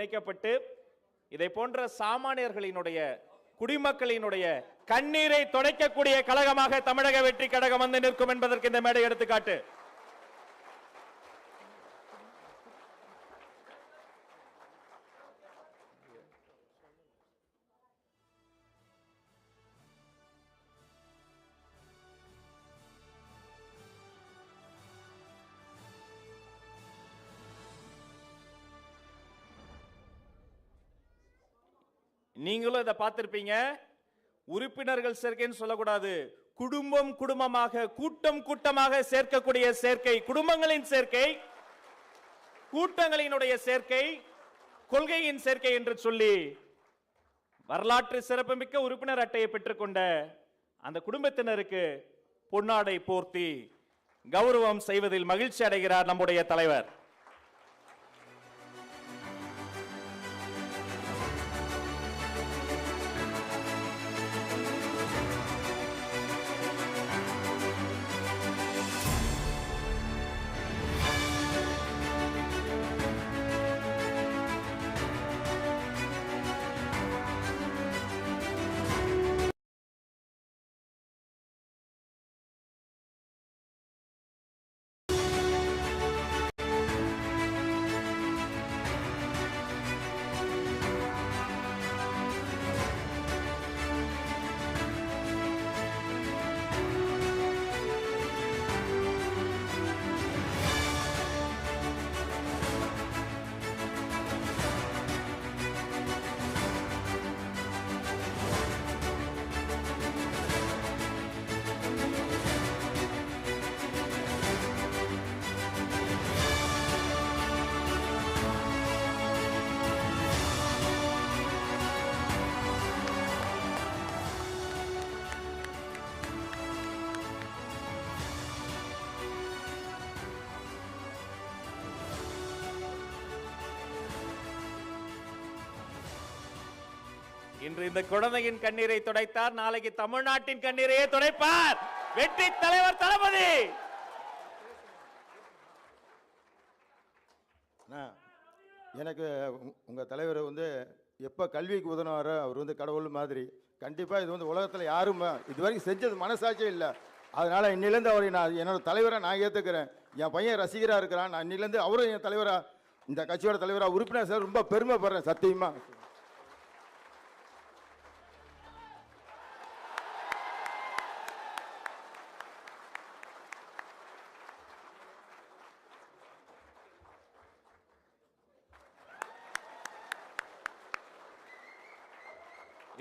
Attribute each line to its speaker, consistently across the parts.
Speaker 1: இணைக்கப்பட்டு இதை போன்ற சாமானியர்களினுடைய குடிமக்களினுடைய கண்ணீரை துடைக்கக்கூடிய கழகமாக தமிழக வெற்றி கழகம் வந்து நிற்கும் என்பதற்கு இந்த மேடை எடுத்துக்காட்டு. நீங்களும் இதை பார்த்துருப்பீங்க. உறுப்பினர்கள் சேர்க்கைன்னு சொல்லக்கூடாது. குடும்பம் குடும்பமாக கூட்டம் கூட்டமாக சேர்க்கக்கூடிய சேர்க்கை குடும்பங்களின் சேர்க்கை கூட்டங்களினுடைய சேர்க்கை கொள்கையின் சேர்க்கை என்று சொல்லி வரலாற்று சிறப்புமிக்க உறுப்பினர் அட்டையை பெற்றுக்கொண்ட அந்த குடும்பத்தினருக்கு பொன்னாடை போர்த்தி கௌரவம் செய்வதில் மகிழ்ச்சி அடைகிறார் நம்முடைய தலைவர். இன்று இந்த குழந்தையின் கண்ணீரை துடைத்தார். நாளைக்கு தமிழ்நாட்டின் கண்ணீரையே துடைப்பார். வெற்றி தலைவர் தளபதி!
Speaker 2: எனக்கு உங்கள் தலைவர் வந்து எப்போ கல்விக்கு உதவுனாரோ அவர் வந்து கடவுள் மாதிரி. கண்டிப்பாக இது வந்து உலகத்தில் யாரும் இது வரைக்கும் செஞ்சது மனசாட்சியே இல்லை. அதனால் இன்னிலேருந்து அவரை நான் என்னோடய தலைவரை நான் ஏற்றுக்கிறேன் என் பையன் ரசிகராக இருக்கிறான். நான் இன்னிலேருந்து அவரும் என் தலைவராக இந்த கட்சியோட தலைவராக உறுப்பினர் சார் ரொம்ப பெருமைப்படுறேன் சத்தியமாக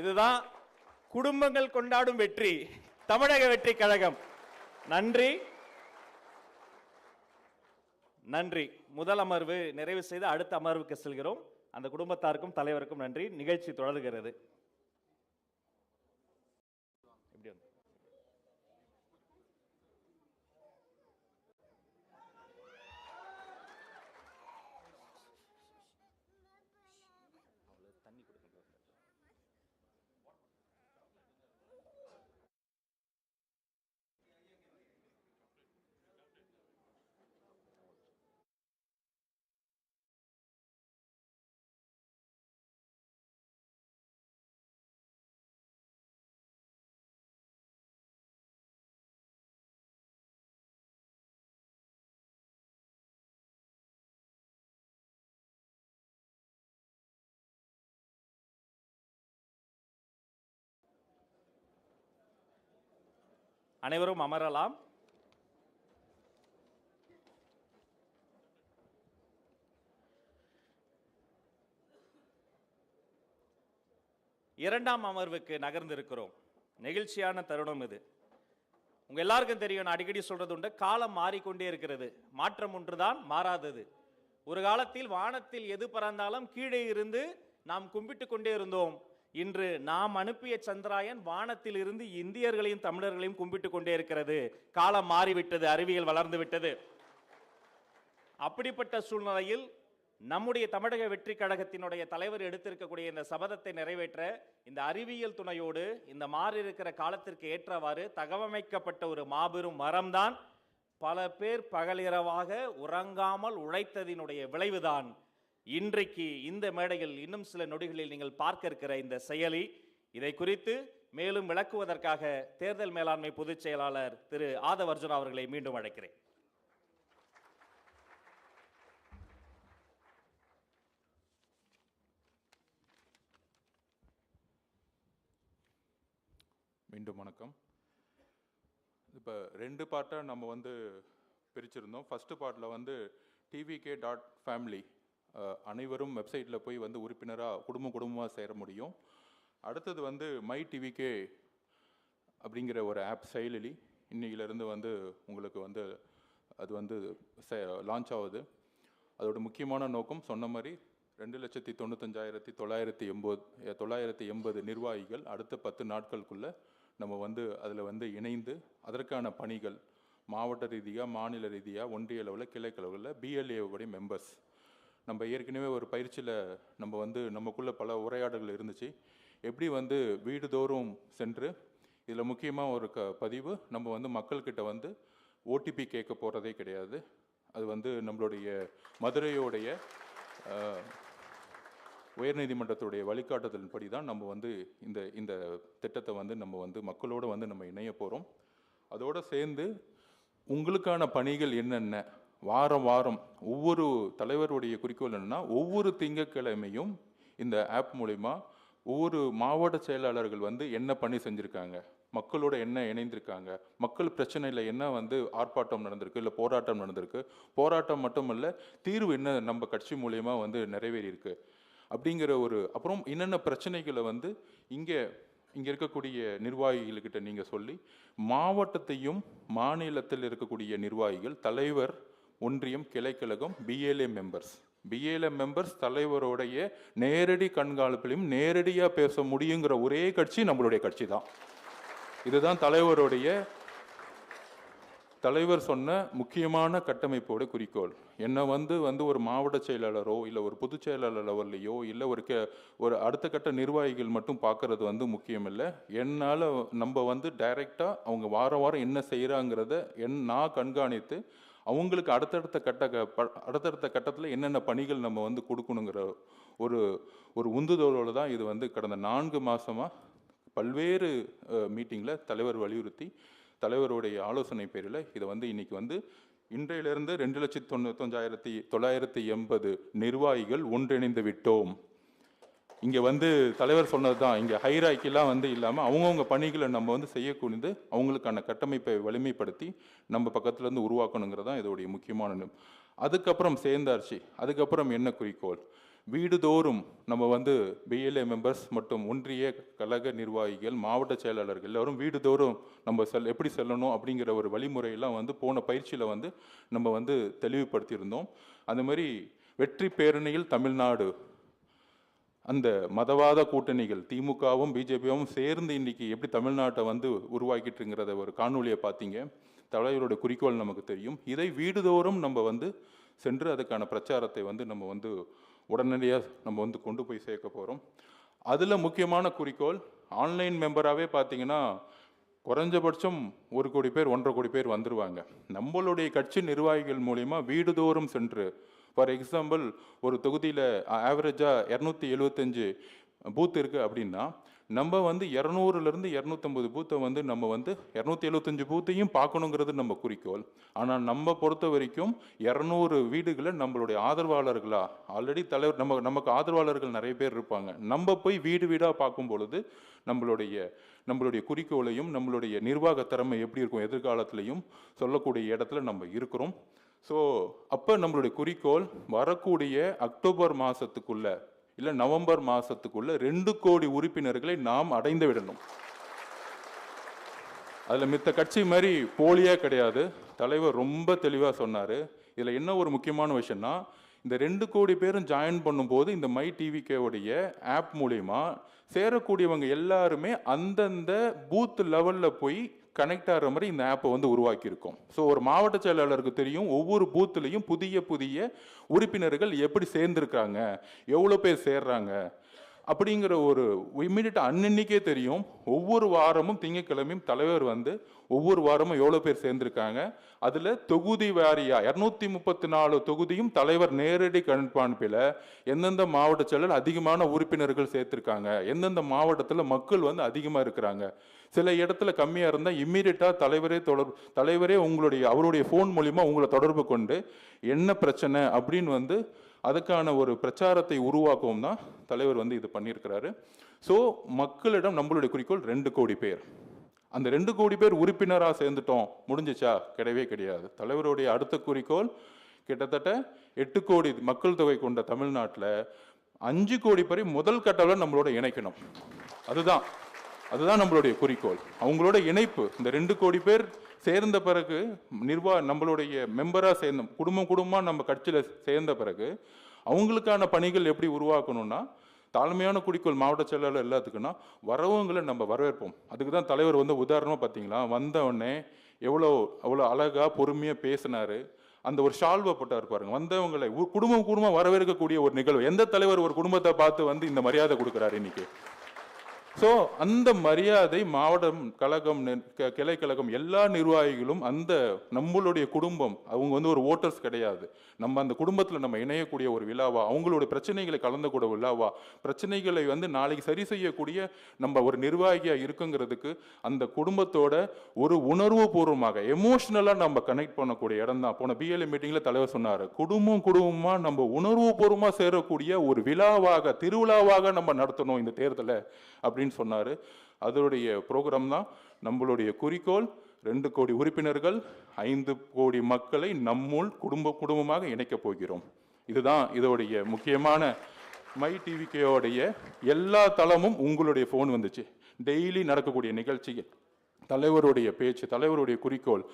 Speaker 1: இதுதான் குடும்பங்கள் கொண்டாடும் வெற்றி தமிழக வெற்றி கழகம். நன்றி. நன்றி. முதல் அமர்வு நிறைவு செய்து அடுத்த அமர்வுக்கு செல்கிறோம். அந்த குடும்பத்தாருக்கும் தலைவருக்கும் நன்றி. நிகழ்ச்சி தொடர்கிறது இப்படி வந்து. அனைவரும் அமரலாம். இரண்டாம் அமர்வுக்கு நகர்ந்திருக்கிறோம். நெகிழ்ச்சியான தருணம் இது. உங்கள் எல்லாருக்கும் தெரியும் நான் அடிக்கடி சொல்கிறது உண்டு காலம் மாறிக்கொண்டே இருக்கிறது. மாற்றம் ஒன்றுதான் மாறாதது. ஒரு காலத்தில் வானத்தில் எது பறந்தாலும் கீழே இருந்து நாம் கும்பிட்டு கொண்டே இருந்தோம். இன்று நாம் அனுப்பிய சந்திராயன் வானத்தில் இருந்து இந்தியர்களையும் தமிழர்களையும் கும்பிட்டு கொண்டே இருக்கிறது. காலம் மாறிவிட்டது அறிவியல் வளர்ந்து விட்டது. அப்படிப்பட்ட சூழ்நிலையில் நம்முடைய தமிழக வெற்றி கழகத்தினுடைய தலைவர் எடுத்திருக்கக்கூடிய இந்த சபதத்தை நிறைவேற்ற இந்த அறிவியல் துணையோடு இந்த மாறி இருக்கிற காலத்திற்கு ஏற்றவாறு தகவமைக்கப்பட்ட ஒரு மாபெரும் மரம்தான் பல பேர் பகலிரவாக உறங்காமல் உழைத்ததினுடைய விளைவுதான் இன்றைக்கு இந்த மேடையில் இன்னும் சில நொடிகளில் நீங்கள் பார்க்க இருக்கிற இந்த செயலி. இதை குறித்து மேலும் விளக்குவதற்காக தேர்தல் மேலாண்மை பொதுச் செயலாளர் திரு ஆதவர்ஜுன் அவர்களை மீண்டும் அழைக்கிறேன்.
Speaker 3: மீண்டும் வணக்கம். இப்போ ரெண்டு பார்ட்டாக நம்ம வந்து பிரிச்சிருந்தோம். ஃபஸ்ட்டு பார்ட்டில் வந்து டிவிகே டாட் ஃபேமிலி அனைவரும் வெப்சைட்டில் போய் வந்து உறுப்பினராக குடும்ப குடும்பமாக சேர முடியும். அடுத்தது வந்து மை டிவிகே அப்படிங்கிற ஒரு ஆப் செயலி இன்னையிலேருந்து வந்து உங்களுக்கு வந்து அது வந்து லான்ச் ஆகுது. அதோட முக்கியமான நோக்கம் சொன்ன மாதிரி ரெண்டு லட்சத்தி தொண்ணூத்தஞ்சாயிரத்தி தொள்ளாயிரத்தி எண்பது தொள்ளாயிரத்தி எண்பது நிர்வாகிகள் அடுத்த பத்து நாட்களுக்குள்ளே நம்ம வந்து அதில் வந்து இணைந்து அதற்கான பணிகள் மாவட்ட ரீதியாக மாநில ரீதியாக ஒன்றிய அளவில் கிளைக்களவில் பிஎல்ஏ உடைய மெம்பர்ஸ் நம்ம ஏற்கனவே ஒரு பயிற்சியில் நம்ம வந்து நமக்குள்ளே பல உரையாடல்கள் இருந்துச்சு. எப்படி வந்து வீடுதோறும் சென்று இதில் முக்கியமாக ஒரு க பதிவு நம்ம வந்து மக்கள்கிட்ட வந்து ஓடிபி கேட்க போகிறதே கிடையாது. அது வந்து நம்மளுடைய மதுரையோடைய உயர்நீதிமன்றத்துடைய வழிகாட்டுதலின்படி தான் நம்ம வந்து இந்த இந்த திட்டத்தை வந்து நம்ம வந்து மக்களோடு வந்து நம்ம இணைய போகிறோம் அதோடு சேர்ந்து உங்களுக்கான பணிகள் என்னென்ன? வாரம் வாரம் ஒவ்வொரு தலைவருடைய குறிக்கோள் என்னென்னா ஒவ்வொரு திங்கட்கிழமையும் இந்த ஆப் மூலிமா ஒவ்வொரு மாவட்ட செயலாளர்கள் வந்து என்ன பண்ணி செஞ்சுருக்காங்க மக்களோட என்ன இணைந்திருக்காங்க மக்கள் பிரச்சனையில் என்ன வந்து ஆர்ப்பாட்டம் நடந்திருக்கு இல்லை போராட்டம் நடந்திருக்கு. போராட்டம் மட்டுமல்ல தீர்வு என்ன நம்ம கட்சி மூலயமா வந்து நிறைவேறியிருக்கு. அப்படிங்கிற ஒரு அப்புறம் என்னென்ன பிரச்சனைகளை வந்து இங்கே இங்கே இருக்கக்கூடிய நிர்வாகிகள்கிட்ட நீங்கள் சொல்லி மாவட்டத்தையும் மாநிலத்தில் இருக்கக்கூடிய நிர்வாகிகள் தலைவர் ஒன்றியம் கிளைக்கழகம் பிஎல்ஏ மெம்பர்ஸ் பிஏல மெம்பர்ஸ் தலைவருடைய நேரடி கண்காணிப்பிலையும் நேரடியாக பேச முடியுங்கிற ஒரே கட்சி நம்மளுடைய கட்சி தான் இதுதான் தலைவருடைய தலைவர் சொன்ன முக்கியமான கட்டமைப்போட குறிக்கோள். என்னை வந்து வந்து ஒரு மாவட்ட செயலாளரோ இல்லை ஒரு பொதுச் செயலாளர் லெவல்லையோ இல்லை ஒரு கே ஒரு அடுத்த கட்ட நிர்வாகிகள் மட்டும் பார்க்கறது வந்து முக்கியம் இல்லை என்னால் நம்ம வந்து டைரெக்டாக அவங்க வாரம் வாரம் என்ன செய்கிறாங்கிறத என் நான் கண்காணித்து அவங்களுக்கு அடுத்தடுத்த கட்ட அடுத்தடுத்த கட்டத்தில் என்னென்ன பணிகள் நம்ம வந்து கொடுக்கணுங்கிற ஒரு ஒரு உந்துதோலோடு தான் இது வந்து கடந்த நான்கு மாதமாக பல்வேறு மீட்டிங்கில் தலைவர் வலியுறுத்தி தலைவருடைய ஆலோசனை பேரில் இதை வந்து இன்றைக்கி வந்து இன்றையிலிருந்து ரெண்டு லட்சத்தி தொண்ணூத்தஞ்சாயிரத்தி தொள்ளாயிரத்தி எண்பது நிர்வாகிகள் ஒன்றிணைந்து விட்டோம். இங்கே வந்து தலைவர் சொன்னது தான் இங்கே ஹைராக்கிலாம் வந்து இல்லாமல் அவங்கவுங்க பணிகளை நம்ம வந்து செய்யக்கூடியது அவங்களுக்கான கட்டமைப்பை வலிமைப்படுத்தி நம்ம பக்கத்துலேருந்து உருவாக்கணுங்கிறது தான் இதோடைய முக்கியமான அதுக்கப்புறம் சேர்ந்தாச்சு. அதுக்கப்புறம் என்ன குறிக்கோள்? வீடுதோறும் நம்ம வந்து பிஎல்ஏ மெம்பர்ஸ் மற்றும் ஒன்றிய கழக நிர்வாகிகள் மாவட்ட செயலாளர்கள் எல்லாரும் வீடுதோறும் நம்ம செல் எப்படி செல்லணும் அப்படிங்கிற ஒரு வழிமுறையெல்லாம் வந்து போன பயிற்சியில் வந்து நம்ம வந்து தெளிவுபடுத்தியிருந்தோம். அந்த மாதிரி வெற்றி பேரணியில் தமிழ்நாடு அந்த மதவாத கூட்டணிகள் திமுகவும் பிஜேபியும் சேர்ந்து இன்னைக்கு எப்படி தமிழ்நாட்டை வந்து உருவாக்கிட்டுங்கிறத ஒரு காணொலியை பார்த்தீங்க. தலைவரோட குறிக்கோள் நமக்கு தெரியும். இதை வீடுதோறும் நம்ம வந்து சென்று அதுக்கான பிரச்சாரத்தை வந்து நம்ம வந்து உடனடியாக நம்ம வந்து கொண்டு போய் சேர்க்க போகிறோம் அதில் முக்கியமான குறிக்கோள் ஆன்லைன் மெம்பராகவே பார்த்தீங்கன்னா குறைஞ்சபட்சம் ஒரு கோடி பேர் ஒன்றரை கோடி பேர் வந்துருவாங்க. நம்மளுடைய கட்சி நிர்வாகிகள் மூலிமா வீடுதோறும் சென்று ஃபார் எக்ஸாம்பிள் ஒரு தொகுதியில் ஆவரேஜாக இரநூத்தி எழுபத்தஞ்சு பூத் இருக்குது அப்படின்னா நம்ம வந்து இரநூறுலேருந்து இரநூத்தம்பது பூத்தை வந்து நம்ம வந்து இரநூத்தி எழுபத்தஞ்சு பூத்தையும் பார்க்கணுங்கிறது நம்ம குறிக்கோள். ஆனால் நம்ம பொறுத்த வரைக்கும் இரநூறு வீடுகளை நம்மளுடைய ஆதரவாளர்களா ஆல்ரெடி தலைவர் நம்ம நமக்கு ஆதரவாளர்கள் நிறைய பேர் இருப்பாங்க. நம்ம போய் வீடு வீடாக பார்க்கும் பொழுது நம்மளுடைய நம்மளுடைய குறிக்கோளையும் நம்மளுடைய நிர்வாக திறமை எப்படி இருக்கும் எதிர்காலத்திலையும் சொல்லக்கூடிய இடத்துல நம்ம இருக்கிறோம். ஸோ அப்போ நம்மளுடைய குறிக்கோள் வரக்கூடிய அக்டோபர் மாதத்துக்குள்ள இல்லை நவம்பர் மாதத்துக்குள்ளே ரெண்டு கோடி உறுப்பினர்களை நாம் அடைந்து விடணும். அதில் மித்த கட்சி மாதிரி போலியே கிடையாது. தலைவர் ரொம்ப தெளிவாக சொன்னார். இதில் என்ன ஒரு முக்கியமான விஷயம்னா இந்த ரெண்டு கோடி பேரும் ஜாயின் பண்ணும்போது இந்த மை டிவிகேவுடைய ஆப் மூலிமா சேரக்கூடியவங்க எல்லாருமே அந்தந்த பூத் லெவலில் போய் கனெக்ட் ஆகிற மாதிரி இந்த ஆப்பை வந்து உருவாக்கியிருக்கோம். ஸோ ஒரு மாவட்ட செயலாளருக்கு தெரியும் ஒவ்வொரு பூத்துலேயும் புதிய புதிய உறுப்பினர்கள் எப்படி சேர்ந்துருக்காங்க எவ்வளோ பேர் சேர்றாங்க அப்படிங்கிற ஒரு இம்மிடியட்டாக அன்னன்னைக்கே தெரியும். ஒவ்வொரு வாரமும் திங்கட்கிழமையும் தலைவர் வந்து ஒவ்வொரு வாரமும் எவ்வளோ பேர் சேர்ந்துருக்காங்க. அதில் தொகுதி வாரியாக இரநூத்தி முப்பத்தி நாலு தொகுதியும் தலைவர் நேரடி கண்காணிப்பில் எந்தெந்த மாவட்ட செயலர் அதிகமான உறுப்பினர்கள் சேர்த்துருக்காங்க. எந்தெந்த மாவட்டத்தில் மக்கள் வந்து அதிகமாக இருக்கிறாங்க. சில இடத்துல கம்மியாக இருந்தால் இம்மீடியட்டாக தலைவரே தொடர் தலைவரே உங்களுடைய அவருடைய ஃபோன் மூலிமா உங்களை தொடர்பு கொண்டு என்ன பிரச்சனை அப்படின்னு வந்து அதுக்கான ஒரு பிரச்சாரத்தை உருவாக்கவும் தான் தலைவர் வந்து இது பண்ணியிருக்கிறாரு. ஸோ மக்களிடம் நம்மளுடைய குறிக்கோள் ரெண்டு கோடி பேர். அந்த ரெண்டு கோடி பேர் உறுப்பினராக சேர்ந்துட்டோம். முடிஞ்சிச்சா? கிடையவே கிடையாது. தலைவருடைய அடுத்த குறிக்கோள் கிட்டத்தட்ட எட்டு கோடி மக்கள் தொகை கொண்ட தமிழ்நாட்டில் அஞ்சு கோடி பேரை முதல் கட்டளை நம்மளோட இணைக்கணும். அதுதான். அதுதான் நம்மளுடைய குறிக்கோள். அவங்களோட இணைப்பு. இந்த ரெண்டு கோடி பேர் சேர்ந்த பிறகு நிர்வா நம்மளுடைய மெம்பராக சேர்ந்த குடும்பம் குடும்பமாக நம்ம கட்சியில் சேர்ந்த பிறகு அவங்களுக்கான பணிகள் எப்படி உருவாக்கணும்னா தாழ்மையான குறிக்கோள் மாவட்ட செயலாளர் எல்லாத்துக்குன்னா வரவங்களை நம்ம வரவேற்போம். அதுக்கு தான் தலைவர் வந்து உதாரணமாக பார்த்தீங்களா? வந்தவுடனே எவ்வளோ அவ்வளோ அழகாக பொறுமையாக பேசினாரு. அந்த ஒரு ஷால்வை போட்டார் பாருங்க. வந்தவங்களை குடும்பம் குடும்பம் வரவேற்கக்கூடிய ஒரு நிகழ்வு. எந்த தலைவர் ஒரு குடும்பத்தை பார்த்து வந்து இந்த மரியாதை கொடுக்குறாரு இன்னைக்கு? ஸோ அந்த மரியாதை மாவட்டம் கழகம் நி- க- கிளை கழகம் எல்லா நிர்வாகிகளும் அந்த நம்மளுடைய குடும்பம் அவங்க வந்து ஒரு ஓட்டர்ஸ் கிடையாது. நம்ம அந்த குடும்பத்தில் நம்ம இணையக்கூடிய ஒரு விழாவா அவங்களுடைய பிரச்சனைகளை கலந்தக்கூடிய விழாவா பிரச்சனைகளை வந்து நாளைக்கு சரி செய்யக்கூடிய நம்ம ஒரு நிர்வாகியாக இருக்குங்கிறதுக்கு அந்த குடும்பத்தோட ஒரு உணர்வு பூர்வமாக எமோஷ்னலாக நம்ம கனெக்ட் பண்ணக்கூடிய இடம் தான். போன பிஎல்ஏ மீட்டிங்கில் தலைவர் சொன்னார் குடும்பம் குடும்பமாக நம்ம உணர்வு பூர்வமாக சேரக்கூடிய ஒரு விழாவாக திருவிழாவாக நம்ம நடத்தணும் இந்த தேர்தலை அப்படின்னு சொன்னார். அதனுடைய ப்ரோக்ராம் தான் நம்மளுடைய குறிக்கோள் ரெண்டு கோடி உறுப்பினர்கள் ஐந்து கோடி மக்களை நம்முள் குடும்ப குடும்பமாக இணைக்கப் போகிறோம். இதுதான் இதோடைய முக்கியமான மை டிவிக்கேயோடைய எல்லா தளமும் உங்களுடைய ஃபோன் வந்துச்சு. டெய்லி நடக்கக்கூடிய நிகழ்ச்சிகள் தலைவருடைய பேச்சு தலைவருடைய குறிக்கோள்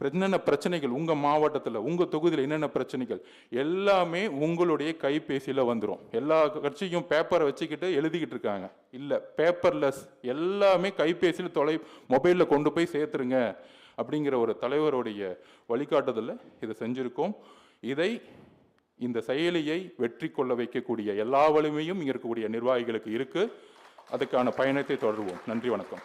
Speaker 3: என்னென்ன பிரச்சனைகள் உங்கள் மாவட்டத்தில் உங்கள் தொகுதியில் என்னென்ன பிரச்சனைகள் எல்லாமே உங்களுடைய கைபேசியில் வந்துடும் எல்லா கட்சியும் பேப்பரை வச்சுக்கிட்டு எழுதிக்கிட்டு இருக்காங்க. இல்லை பேப்பர்லெஸ் எல்லாமே கைபேசியில் தொலை மொபைலில் கொண்டு போய் சேர்த்துருங்க அப்படிங்கிற ஒரு தலைவருடைய வழிகாட்டுதலில் இதை செஞ்சுருக்கோம். இதை இந்த செயலியை வெற்றி கொள்ள வைக்கக்கூடிய எல்லா வலிமையும் இங்கே இருக்கக்கூடிய நிர்வாகிகளுக்கு இருக்குது அதுக்கான பயணத்தை தொடர்வோம். நன்றி வணக்கம்.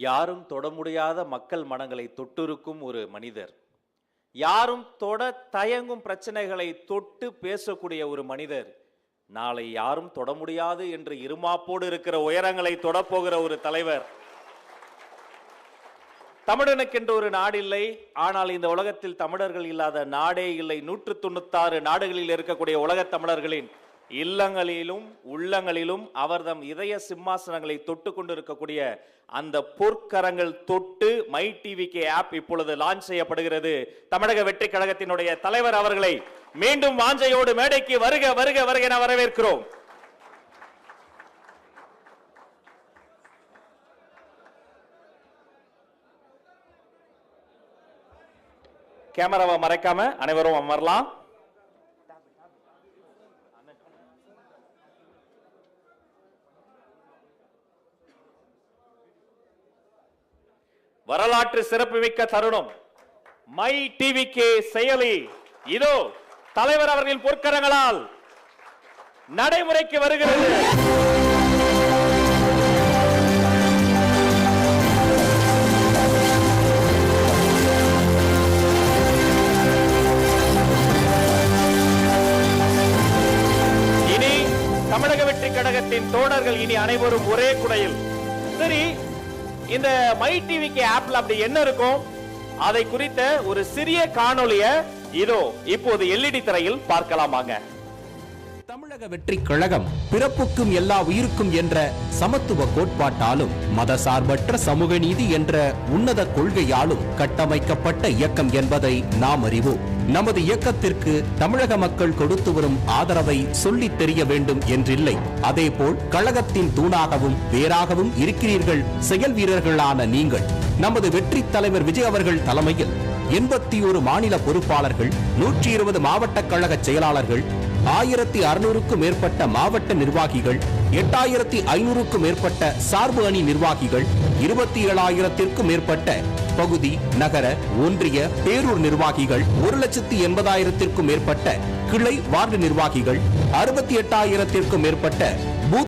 Speaker 1: யாரும் தொட முடியாத மக்கள் மனங்களை தொட்டிருக்கும் ஒரு மனிதர். யாரும் தொட தயங்கும் பிரச்சனைகளை தொட்டு பேசக்கூடிய ஒரு மனிதர். நாளை யாரும் தொட முடியாது என்று இருமாப்போடு இருக்கிற உயரங்களை தொடப்போகிற ஒரு தலைவர். தமிழனுக்கென்று ஒரு நாடு இல்லை. ஆனால் இந்த உலகத்தில் தமிழர்கள் இல்லாத நாடே இல்லை. நூற்று தொண்ணூத்தாறு நாடுகளில் இருக்கக்கூடிய உலகத் தமிழர்களின் இல்லங்களிலும் உள்ளங்களிலும் அவர்தம் இதய சிம்மாசனங்களை தொட்டு கொண்டிருக்கக்கூடிய அந்த பொற்கரங்கள் தொட்டு மை டிவிக்கு ஆப் இப்பொழுது லான்ச் செய்யப்படுகிறது. தமிழக வெற்றி கழகத்தினுடைய தலைவர் அவர்களை மீண்டும் வாஞ்சையோடு மேடைக்கு வருக வருக வருக என வரவேற்கிறோம். கேமராவை மறைக்காம அனைவரும் அமரலாம். வரலாற்று சிறப்புமிக்க தருணம். மை டிவிக்கு செயலி இதோ தலைவர் அவர்களின் பொற்கரங்களால் நடைமுறைக்கு வருகிறது. இனி தமிழக வெற்றி கழகத்தின் தோழர்கள் இனி அனைவரும் ஒரே குடையில். சரி இந்த மை டிவிக்கு ஆப்ல அப்படி என்ன இருக்கும்? அதை குறித்த ஒரு சிறிய காணொளிய இதோ இப்போது எல்இடி திரையில் பார்க்கலாமாங்க.
Speaker 4: தமிழக வெற்றி கழகம் பிறப்புக்கும் எல்லா உயிருக்கும் என்ற சமத்துவ கோட்பாட்டாலும் மதசார்பற்ற சமூக நீதி என்ற உன்னத கொள்கையாலும் கட்டமைக்கப்பட்ட இயக்கம் என்பதை நாம் அறிவோம். நமது இயக்கத்திற்கு தமிழக மக்கள் கொடுத்து வரும் ஆதரவை சொல்லி தெரிய வேண்டும் என்றில்லை. அதேபோல் கழகத்தின் தூணாகவும் வேறாகவும் இருக்கிறீர்கள் செயல் வீரர்களான நீங்கள். நமது வெற்றி தலைவர் விஜய் அவர்கள் தலைமையில் எண்பத்தி ஒரு மாநில பொறுப்பாளர்கள் நூற்றி இருபது மாவட்ட கழக செயலாளர்கள் ஆயிரத்தி அறுநூறுக்கும் மேற்பட்ட மாவட்ட நிர்வாகிகள் எட்டாயிரத்தி ஐநூறுக்கும் மேற்பட்ட சார்பு அணி நிர்வாகிகள் இருபத்தி ஏழாயிரத்திற்கும் மேற்பட்ட பகுதி நகர ஒன்றிய பேரூர் நிர்வாகிகள் ஒரு லட்சத்தி எண்பதாயிரத்திற்கும் மேற்பட்ட கிளை வார்டு நிர்வாகிகள் அறுபத்தி எட்டாயிரத்திற்கும் மேற்பட்ட பூத்